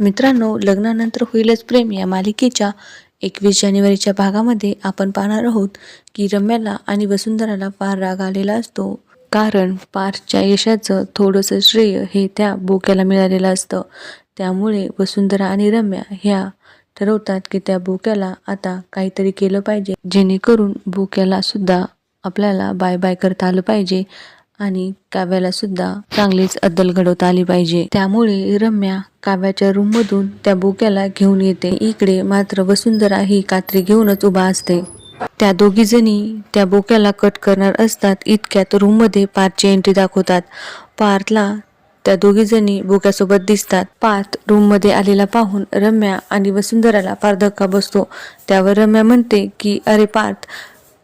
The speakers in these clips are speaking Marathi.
मित्रांनो लग्नानंतर होईलच प्रेम या मालिकेच्या एकवीस जानेवारीच्या भागामध्ये आपण पाहणार आहोत की रम्याला आणि वसुंधराला फार राग आलेला असतो. कारण पारच्या यशाचं थोडंसं श्रेय हे त्या बोक्याला मिळालेलं असतं. त्यामुळे वसुंधरा आणि रम्या ह्या ठरवतात की त्या बोक्याला आता काहीतरी केलं पाहिजे. जेणेकरून बोक्याला सुद्धा आपल्याला बाय बाय करता आलं पाहिजे. आणि काव्याला सुद्धा चांगलीच अद्दल घडवता आली पाहिजे. त्यामुळे रम्या काव्याच्या रूम मधून त्या बोक्याला घेऊन येते. इकडे मात्र वसुंधरा ही कात्री घेऊनच उभा असते. त्या दोघी जणी त्या बोक्याला कट करणार असतात इतक्यात रूममध्ये पार्थची एंट्री दाखवतात. पार्थला त्या दोघी जणी बोक्यासोबत दिसतात. पार्थ रूममध्ये आलेला पाहून रम्या आणि वसुंधराला फार धक्का बसतो. त्यावर रम्या म्हणते की अरे पार्थ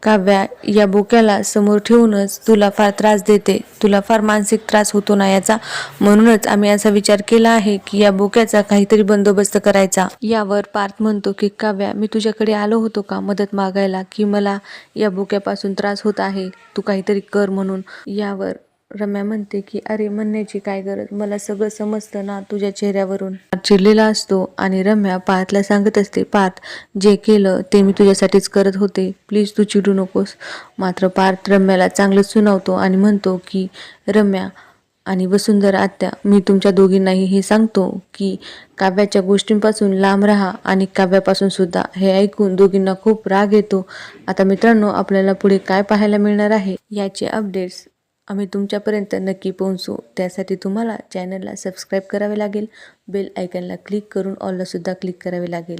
काव्या या बोक्याला समोर ठेवूनच तुला फार त्रास देते. तुला फार मानसिक त्रास होतो ना याचा? म्हणूनच आम्ही असा विचार केला आहे की या बोक्याचा काहीतरी बंदोबस्त करायचा. यावर पार्थ म्हणतो की काव्या मी तुझ्याकडे आलो होतो का मदत मागायला? की मला या बोक्यापासून त्रास होत आहे? तू काहीतरी कर म्हणून. यावर रम्या म्हणते की अरे म्हणण्याची काय गरज? मला सगळं समजतं ना तुझ्या चेहऱ्यावरून. चिडलेला असतो आणि रम्या पार्थला सांगत असते पार्थ जे केलं ते मी तुझ्यासाठीच करत होते. प्लीज तू चिडू नकोस. मात्र पार्थ रम्याला चांगलंच सुनावतो आणि म्हणतो की रम्या आणि वसुंधरा आत्या मी तुमच्या दोघींनाही हे सांगतो की काव्याच्या गोष्टींपासून लांब राहा आणि काव्यापासून सुद्धा. हे ऐकून दोघींना खूप राग येतो. आता मित्रांनो आपल्याला पुढे काय पाहायला मिळणार आहे? याचे अपडेट्स आम्ही तुमच्यापर्यंत नक्की पोहोचू. त्यासाठी तुम्हाला चॅनलला सबस्क्राईब करावे लागेल. बेल आयकनला क्लिक करून ऑलला सुद्धा क्लिक करावे लागेल.